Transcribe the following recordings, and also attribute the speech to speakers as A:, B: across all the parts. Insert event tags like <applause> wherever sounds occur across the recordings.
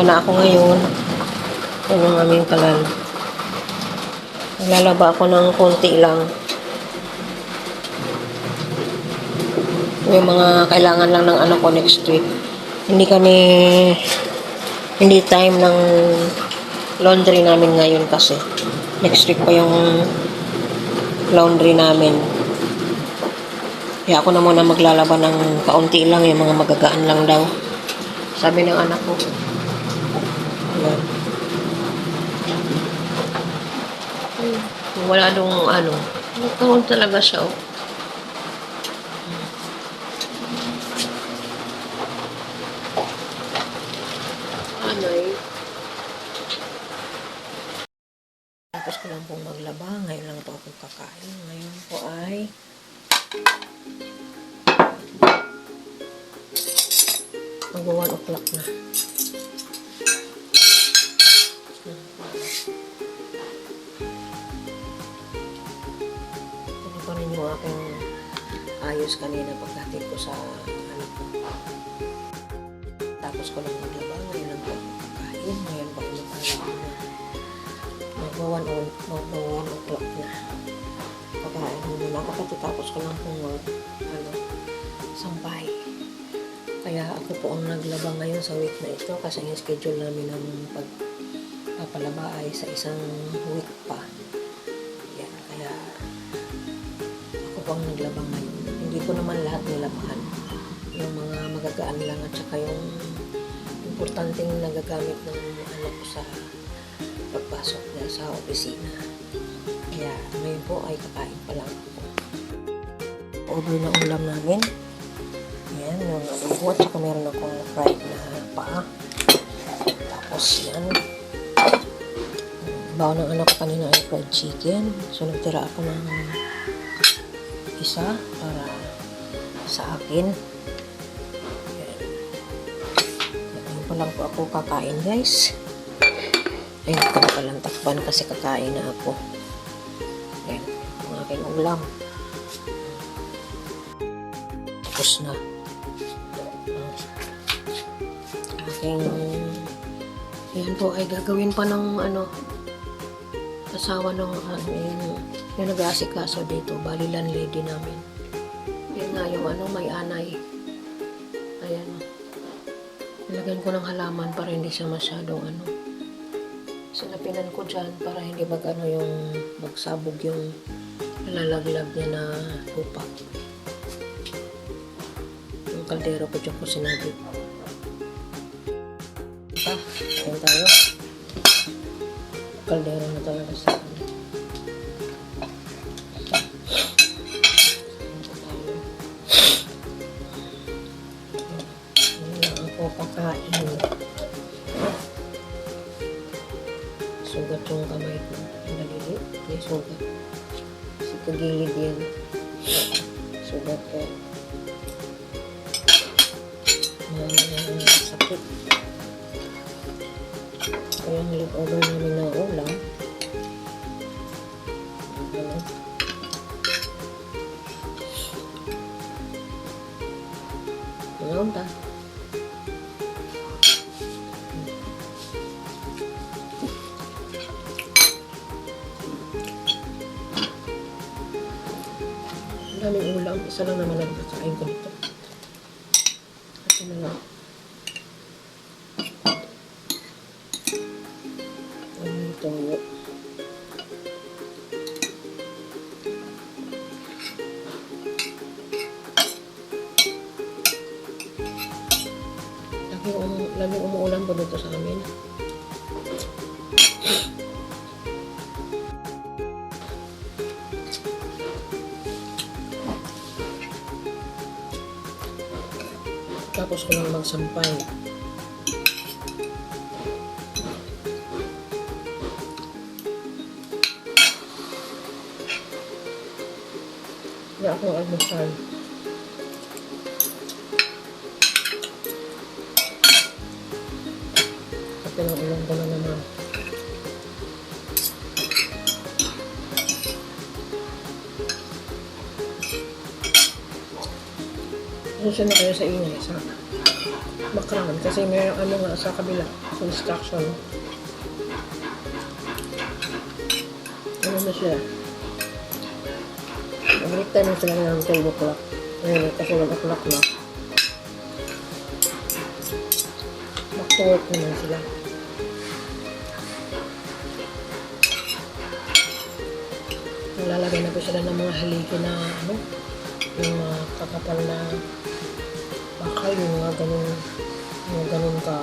A: Ito na ako ngayon. Yan ang aming kalan. Naglalaba ako ng konti lang. Yung mga kailangan lang ng ano ko next week. Hindi kami, hindi time ng laundry namin ngayon kasi. Next week pa yung laundry namin. Kaya ako na muna maglalaba ng kaunti lang, yung mga magagaan lang daw. Sabi ng anak ko. Wala nung ano. Nagkaroon talaga siya. Oh. Anay. Tapos ko lang pong maglaba. Ngayon lang po ako kakain. Ngayon po ay mag 1 o'clock na. Ayos kanina pagkatid ko sa ano ko. Tapos ko lang maglaba. Ngayon lang po kakain. Ngayon pa ako magkakain na. Mag 1 o'clock na. Pagkain muna ako katatapos ko lang mag, ano, sampay. Kaya ako po ang naglaba ngayon sa week na ito kasi yung schedule namin ng pagpapalaba ay sa isang week pa. Yan, kaya ako po ang naglaba ngayon. Hindi ko naman lahat nilabahan. Yung mga magagaan lang at saka yung importanteng nagagamit ng ano ko sa pagpasok niya sa opisina. Kaya ngayon po ay kakain pa lang ako. Order na ulam namin. Yan, yung adobo at saka meron akong fried na paa. Tapos yan. Bawa ng anak ko kanina ay fried chicken. So nagtira ako ng isa para sa akin. Yan. Ngayon pa lang po ako kakain guys. Ayun ko na palang takpan kasi kakain na ako. Yan, ang aking ulam. Tapos na. Aking yan po ay gagawin pa ng ano asawa ng ano yung, yung nag-aasikaso dito bali landlady namin. Yan nga yung ano may anay. Ayan. Nilagyan ko ng halaman para hindi siya masyadong ano sinapinan ko dyan para hindi mag ano yung magsabog yung lalaglag niya na lupa. Yung kaldero ko dyan ko sinabi. Pa, kain tayo kaldero na talaga Ang leftover namin ng ulam. Mga unta. Ang daming ulam. Isa lang naman ang kakain ko dito. Kasi na lang. Tapos ko lang magsampay. Hindi ako almusal. Kasi lang ulam ko na naman. Susunod kayo sa ingay. Sa background? Kasi may ano nga sa kabila construction. Ano na siya? Every time sila ng 12 o'clock. Ngayon kasi 1 o'clock na. Back to work naman sila. Nalalagay na po sila ng mga haligi na ano, yung mga kakapal na bakal, yung mga ganun, yung ganun ka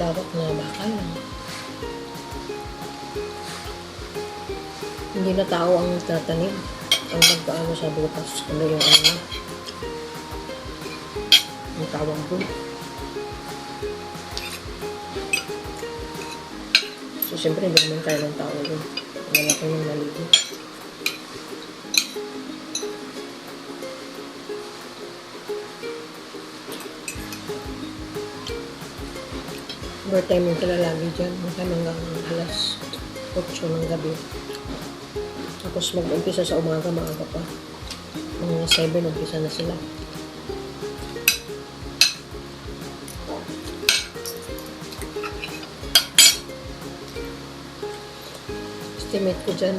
A: lawak na bakal. Hindi na tao ang tatanim. Ang nagpaano sa butas, ano yung ano. Ang tawag doon. So, siyempre, hindi naman tayo ng tao doon. Malaki yung maligo. Overtime yung sila lagi dyan. Hanggang hanggang alas 8 ng gabi. Tapos mag-umpisa sa umaga, maaga pa. Mga 7, umpisa na sila. Estimate ko dyan,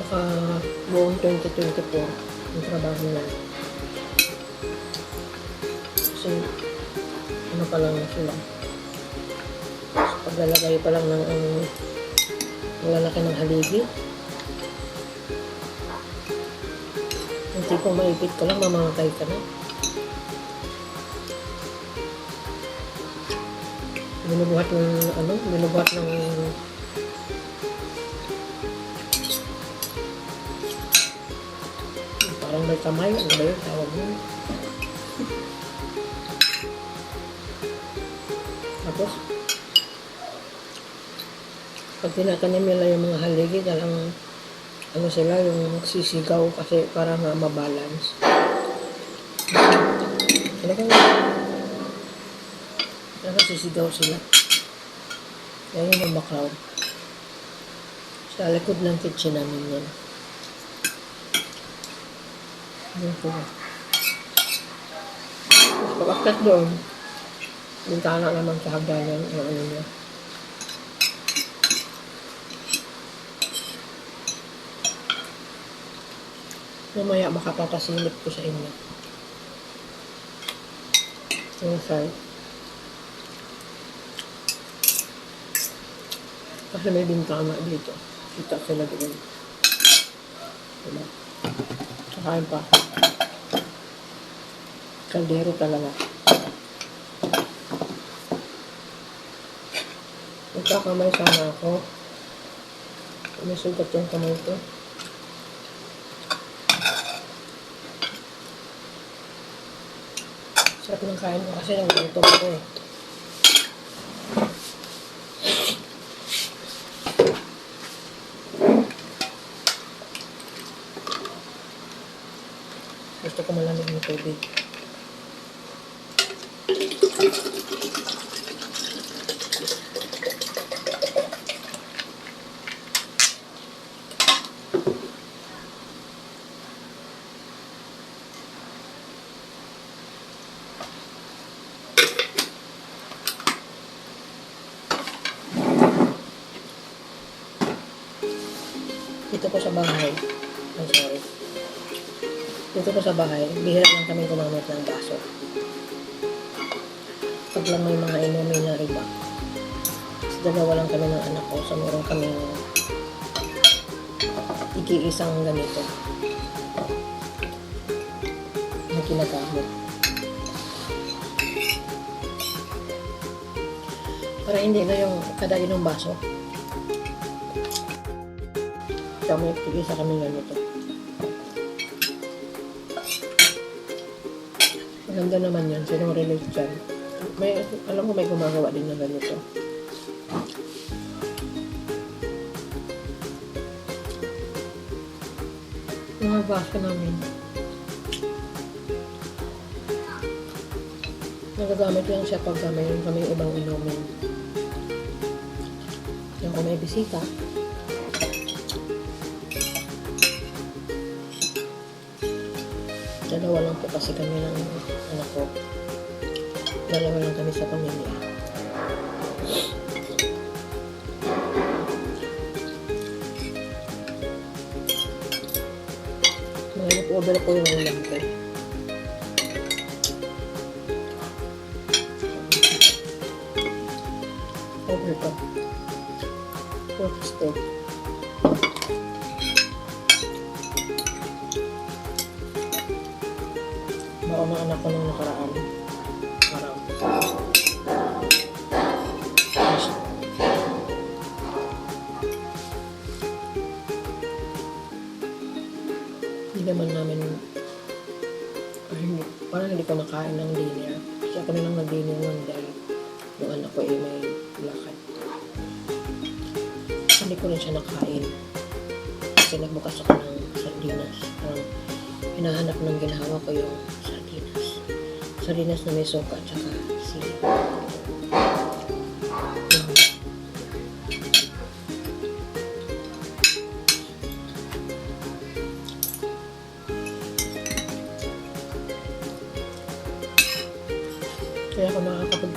A: baka buong 2024 yung trabaho. Kasi, ano pa lang sila. So, paglalagay pa lang ng ang lalaki ng haligi. Yung tipong maipit ka lang, mamamatay ka na. Binubuhat ng, ano, binubuhat ng parang may kamay, ano ba yun, tawag mo. Tapos, pag tinatanim nila yung mga haligi, dalang ano sila, yung sisigaw kasi para nga mabalance. Talagang, talagang sisigaw sila. Yan yung background. Sa likod ng kitchen namin yan. Yan po. Tapos pag doon, bintana naman sa hagdanan, yung ano niya. Mamaya makapapasilip ko sa inyo. Yung side. Kasi may bintana dito. Kita sila doon. Diba? Kakain pa. Kaldero talaga. Nagkakamay sana ako. May sugat yung kamay ko. Sarap ng kain ko kasi nagutom ako eh. Gusto ko malamig ng tubig. Dito po sa bahay. I'm sorry. Dito po sa bahay, bihira lang kami gumamit ng baso. Pag lang may mga inumin na riba. Kasi dalawa lang kami ng anak ko, so meron kami iki-isang ganito na ginagamit. Para hindi na yung kada inom baso. Kami, isa kami ganito. Maganda naman yan. Sinong relate dyan? May, alam ko may gumagawa din na ganito. Mga baso namin. Nagagamit lang siya pag mayroon kami ibang inumin. Yung kung may bisita, Dalawa lang po kasi kami ng anak ko. Dalawa lang kami sa pamilya. Mahirap order po yung ulam ko. Order ko. Pork steak. Hindi naman namin ay, hindi, parang hindi ko nakain ng dinner. Kasi ako na lang nag-dinner nun dahil yung anak ko ay may lakad. Hindi ko rin siya nakain. Kasi nagbukas ako ng sardinas. Parang hinahanap ng ginawa ko yung sardinas. Sardinas na may suka at saka sili.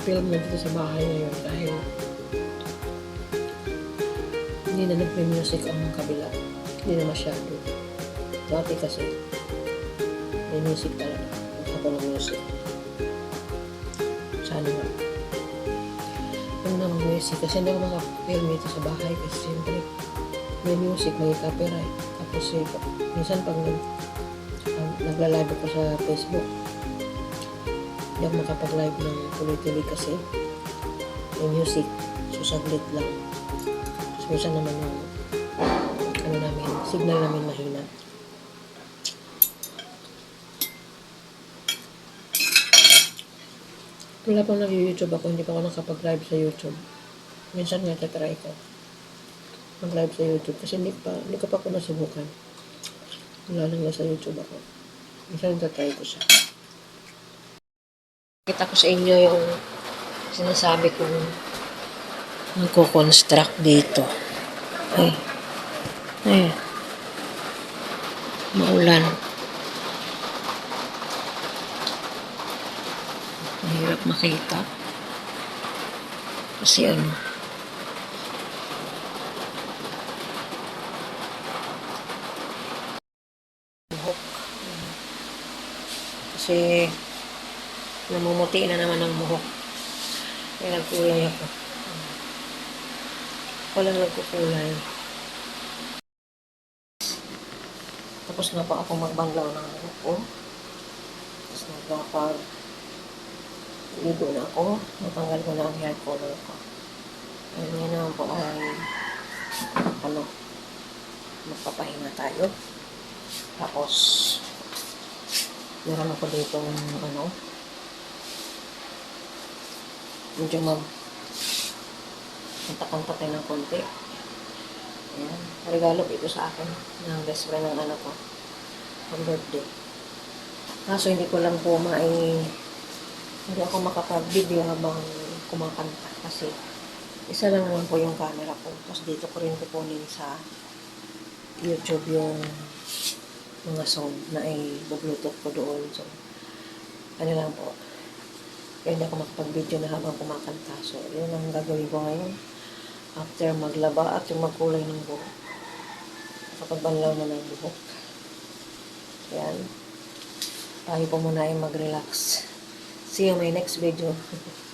A: Nakakapag-film na dito sa bahay ngayon dahil hindi na nagme-music ang kabila. Hindi na masyado. Dati kasi, may music talaga. Ako ng music. Sana nga. Yung ng music, kasi hindi ako makapag-film dito sa bahay kasi siyempre may music, may copyright. Tapos eh, minsan pag nag, nagla-live ako sa Facebook, hindi ako makapag-live ng tuloy-tuloy kasi may music. So, saglit lang. Tapos minsan naman yung ano namin, signal namin mahina. Wala pang nag-YouTube ako, hindi pa ako nakapag-live sa YouTube. Minsan nga tatry ko mag-live sa YouTube kasi hindi pa, hindi ko pa ako nasubukan. Wala lang sa YouTube ako. Minsan tatry ko siya. Kita ko sa inyo yung sinasabi kong nagko-construct dito. Ay. Ay. Maulan. Mahirap makita. Kasi ano, buhok. Kasi namumuti na naman ang buhok. Kaya nagkulay ako. Ako lang nagkukulay. Tapos na pa ako magbanlaw ng buhok ko. Tapos nagkakar. Ligo na ako. Natanggal ko na ang hair color ko. Ngayon nga naman po ay ano, magpapahinga tayo. Tapos, meron ako dito ano, medyo mag kanta-kanta tayo ng konti. Ayan. Regalo ito sa akin ng best friend ng anak ko. Pang birthday. Kaso hindi ko lang po mai hindi ako makapag-video habang kumakanta kasi isa lang naman po yung camera ko. Tapos dito ko rin kukunin sa YouTube yung mga sound na i-bluetooth ko doon. So, ano lang po. Kaya hindi ako makapag-video na habang kumakanta. So, yun ang gagawin ko ngayon. After maglaba yung magkulay ng buhok. Kapagbanlaw na ng buhok. Yan. Tayo po muna ay mag-relax. See you my next video. <laughs>